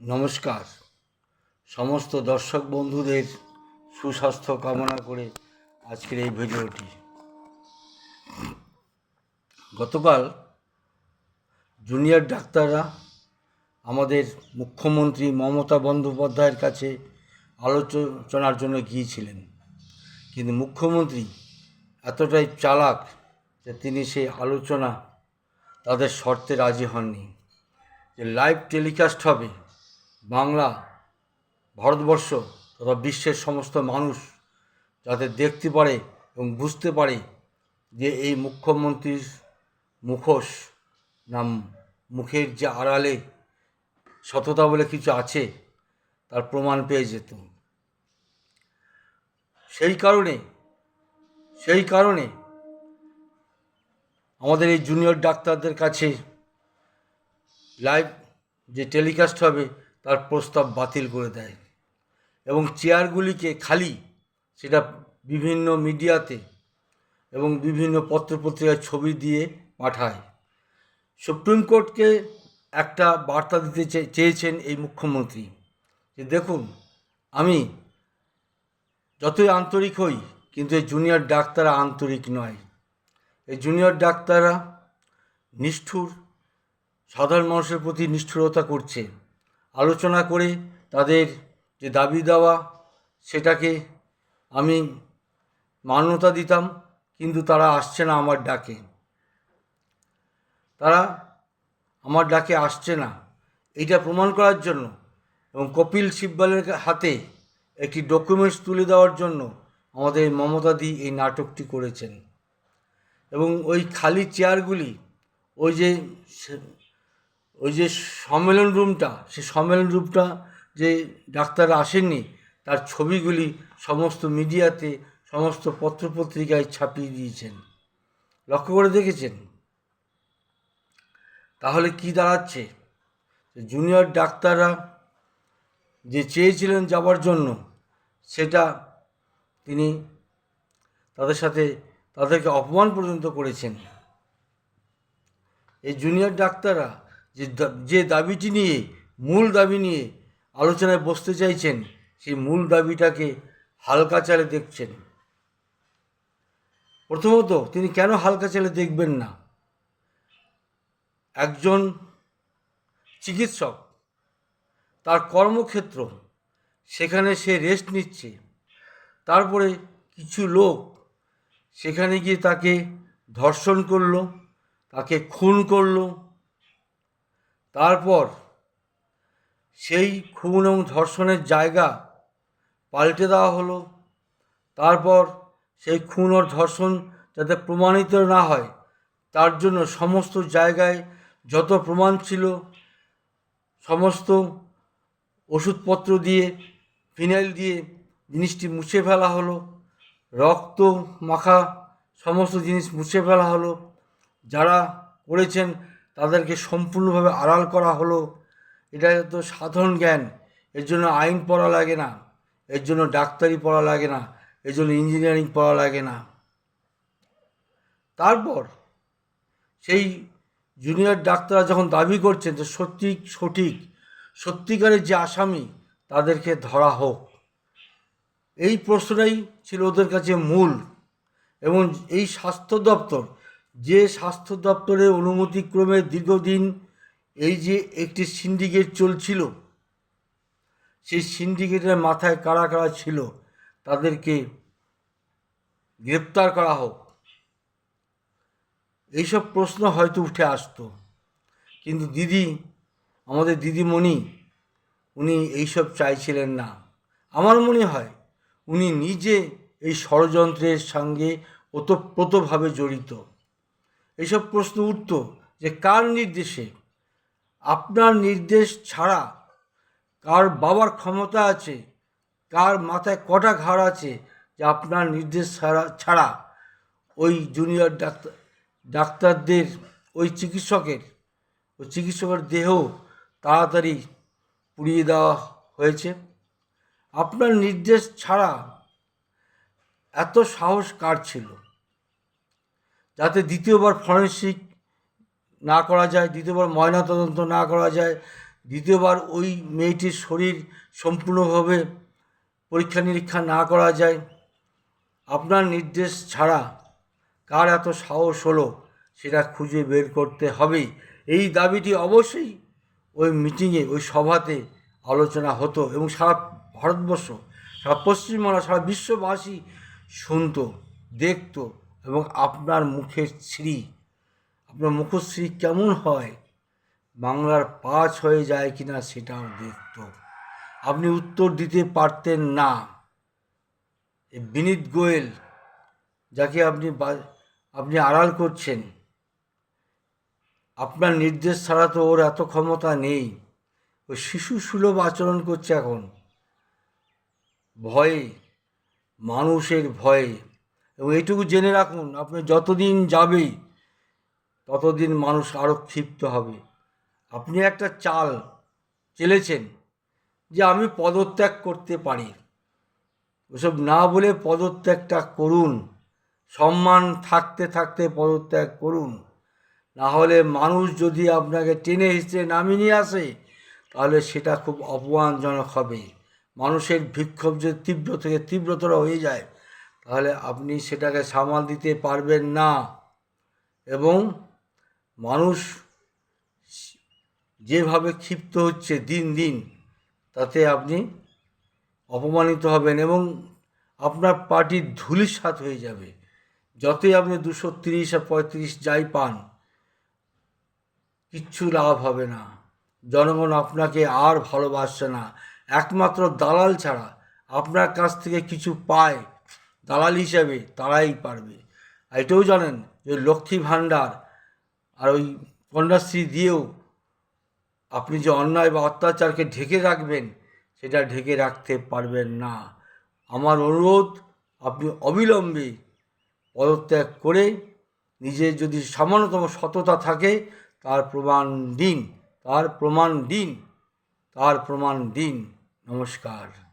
নমস্কার। সমস্ত দর্শক বন্ধুদের সুস্বাস্থ্য কামনা করে আজকের এই ভিডিওটি। গতকাল জুনিয়র ডাক্তাররা আমাদের মুখ্যমন্ত্রী মমতা বন্দ্যোপাধ্যায়ের কাছে আলোচনার জন্য গিয়েছিলেন। কিন্তু মুখ্যমন্ত্রী এতটাই চালাক যে তিনি সেই আলোচনা তাদের শর্তে রাজি হননি। যে লাইভ টেলিকাস্ট হবে বাংলা, ভারতবর্ষ তথা বিশ্বের সমস্ত মানুষ যাতে দেখতে পারে এবং বুঝতে পারে যে এই মুখ্যমন্ত্রীর মুখোশ নাম মুখের যে আড়ালে সততা বলে কিছু আছে, তার প্রমাণ পেয়ে যেত সেই কারণে সেই কারণে আমাদের এই জুনিয়র ডাক্তারদের কাছে লাইভ যে টেলিকাস্ট হবে তার প্রস্তাব বাতিল করে দেয়। এবং চেয়ারগুলিকে খালি সেটা বিভিন্ন মিডিয়াতে এবং বিভিন্ন পত্রপত্রিকায় ছবি দিয়ে পাঠায়। সুপ্রিম কোর্টকে একটা বার্তা দিতে চেয়েছেন এই মুখ্যমন্ত্রী যে, দেখুন, আমি যতই আন্তরিক হই, কিন্তু এই জুনিয়র ডাক্তাররা আন্তরিক নয়। এই জুনিয়র ডাক্তাররা নিষ্ঠুর, সাধারণ মানুষের প্রতি নিষ্ঠুরতা করছে। আলোচনা করে তাদের যে দাবি দেওয়া, সেটাকে আমি মান্যতা দিতাম, কিন্তু তারা আসছে না আমার ডাকে। তারা আমার ডাকে আসছে না। এটা প্রমাণ করার জন্য এবং কপিল সিব্বলের হাতে একটি ডকুমেন্টস তুলে দেওয়ার জন্য আমাদের মমতাদি এই নাটকটি করেছেন। এবং ওই খালি চেয়ারগুলি, ওই যে ওই যে সম্মেলন রুমটা সে সম্মেলন রুমটা যে ডাক্তাররা আসেননি, তার ছবিগুলি সমস্ত মিডিয়াতে সমস্ত পত্রপত্রিকায় ছাপিয়ে দিয়েছেন। লক্ষ্য করে দেখেছেন? তাহলে কি দাঁড়াচ্ছে? জুনিয়র ডাক্তাররা যে চেয়েছিলেন যাবার জন্য, সেটা তিনি তাদের সাথে, তাদেরকে অপমান পর্যন্ত করেছেন। এই জুনিয়র ডাক্তাররা যে যে দাবিটি নিয়ে, মূল দাবি নিয়ে আলোচনায় বসতে চাইছেন, সেই মূল দাবিটাকে হালকা চালে দেখছেন। প্রথমত, তিনি কেন হালকা চালে দেখবেন না? একজন চিকিৎসক, তার কর্মক্ষেত্র, সেখানে সে রেস্ট নিচ্ছে, তারপরে কিছু লোক সেখানে গিয়ে তাকে ধর্ষণ করল, তাকে খুন করল তারপর সেই খুন এবং ধর্ষণের জায়গা পাল্টে দেওয়া হলো। তারপর সেই খুন ও ধর্ষণ যাতে প্রমাণিত না হয়, তার জন্য সমস্ত জায়গায় যত প্রমাণ ছিল, সমস্ত ওষুধপত্র দিয়ে, ফিনাইল দিয়ে জিনিসটি মুছে ফেলা হলো। রক্ত মাখা সমস্ত জিনিস মুছে ফেলা হলো। যারা করেছেন তাদেরকে সম্পূর্ণভাবে আড়াল করা হলো। এটা তো সাধারণ জ্ঞান। এর জন্য আইন পড়া লাগে না। এর জন্য ডাক্তারি পড়া লাগে না। এর জন্য ইঞ্জিনিয়ারিং পড়া লাগে না। তারপর সেই জুনিয়র ডাক্তাররা যখন দাবি করছেন যে সত্যি সঠিক, সত্যিকারের যে আসামি, তাদেরকে ধরা হোক। এই প্রশ্নটাই ছিল ওদের কাছে মূল। এবং এই স্বাস্থ্য দপ্তর যে স্বাস্থ্য দপ্তরের অনুমতিক্রমে দীর্ঘদিন এই যে একটি সিন্ডিকেট চলছিল, সেই সিন্ডিকেটের মাথায় কারা কারা ছিল তাদেরকে গ্রেপ্তার করা হোক, এইসব প্রশ্ন হয়তো উঠে আসতো। কিন্তু দিদি, আমাদের দিদিমণি, উনি এইসব চাইছিলেন না। আমার মনে হয় উনি নিজে এই ষড়যন্ত্রের সঙ্গে ওতপ্রোতভাবে জড়িত। এইসব প্রশ্ন উঠত যে কার নির্দেশে? আপনার নির্দেশ ছাড়া কার বাবার ক্ষমতা আছে? কার মাথায় কটা ঘাড় আছে যে আপনার নির্দেশ ছাড়া ছাড়া? ওই জুনিয়র ডাক্তার ডাক্তারদের, ওই চিকিৎসকের ওই চিকিৎসকের দেহ তাড়াতাড়ি পুড়িয়ে দেওয়া হয়েছে। আপনার নির্দেশ ছাড়া এত সাহস কার ছিল? যাতে দ্বিতীয়বার ফরেন্সিক না করা যায়, দ্বিতীয়বার ময়নাতদন্ত না করা যায়, দ্বিতীয়বার ওই মেয়েটির শরীর সম্পূর্ণভাবে পরীক্ষা নিরীক্ষা না করা যায়, আপনার নির্দেশ ছাড়া কার এত সাহস হলো সেটা খুঁজে বের করতে হবে এই দাবিটি অবশ্যই ওই মিটিংয়ে, ওই সভাতে আলোচনা হতো এবং সারা ভারতবর্ষ, সারা পশ্চিমবাংলা, সারা বিশ্ববাসী শুনতো, দেখতো। এবং আপনার মুখের শ্রী, আপনার মুখশ্রী কেমন হয়? বাংলার পাঁচ হয়ে যায় কি কিনা সেটাও দেখতো। আপনি উত্তর দিতে পারতেন না। বিনীত গোয়েল, যাকে আপনি আপনি আড়াল করছেন, আপনার নির্দেশ ছাড়া তো ওর এত ক্ষমতা নেই। ও শিশু সুলভ আচরণ করছে এখন। ভয়ে, মানুষের ভয়ে। এবং এইটুকু জেনে রাখুন, আপনি যতদিন যাবে ততদিন মানুষ আরও ক্ষিপ্ত হবে। আপনি একটা চাল চেলেছেন যে আমি পদত্যাগ করতে পারি। ওসব না বলে পদত্যাগটা করুন। সম্মান থাকতে থাকতে পদত্যাগ করুন। না হলে মানুষ যদি আপনাকে টেনে হিসেবে নামিয়ে নিয়ে আসে, তাহলে সেটা খুব অপমানজনক হবে। মানুষের বিক্ষোভ যে তীব্র থেকে তীব্রতর হয়ে যায় তাহলে আপনি সেটাকে সামাল দিতে পারবেন না। এবং মানুষ যেভাবে ক্ষিপ্ত হচ্ছে দিন দিন, তাতে আপনি অপমানিত হবেন এবং আপনার পার্টির ধুলিসাৎ হয়ে যাবে। যতই আপনি দুশো তিরিশ আর পঁয়ত্রিশ যাই পান, কিচ্ছু লাভ হবে না। জনগণ আপনাকে আর ভালোবাসছে না। একমাত্র দালাল ছাড়া আপনার কাছ থেকে কিছু পায়। দালাল হিসাবে তারাই পারবে। আর এটাও জানেন যে লক্ষ্মী ভাণ্ডার আর ওই কন্যাশ্রী দিয়েও আপনি যে অন্যায় বা অত্যাচারকে ঢেকে রাখবেন, সেটা ঢেকে রাখতে পারবেন না। আমার অনুরোধ, আপনি অবিলম্বে পদত্যাগ করে নিজের যদি সামান্যতম সততা থাকে, তার প্রমাণ দিন, তার প্রমাণ দিন, তার প্রমাণ দিন। নমস্কার।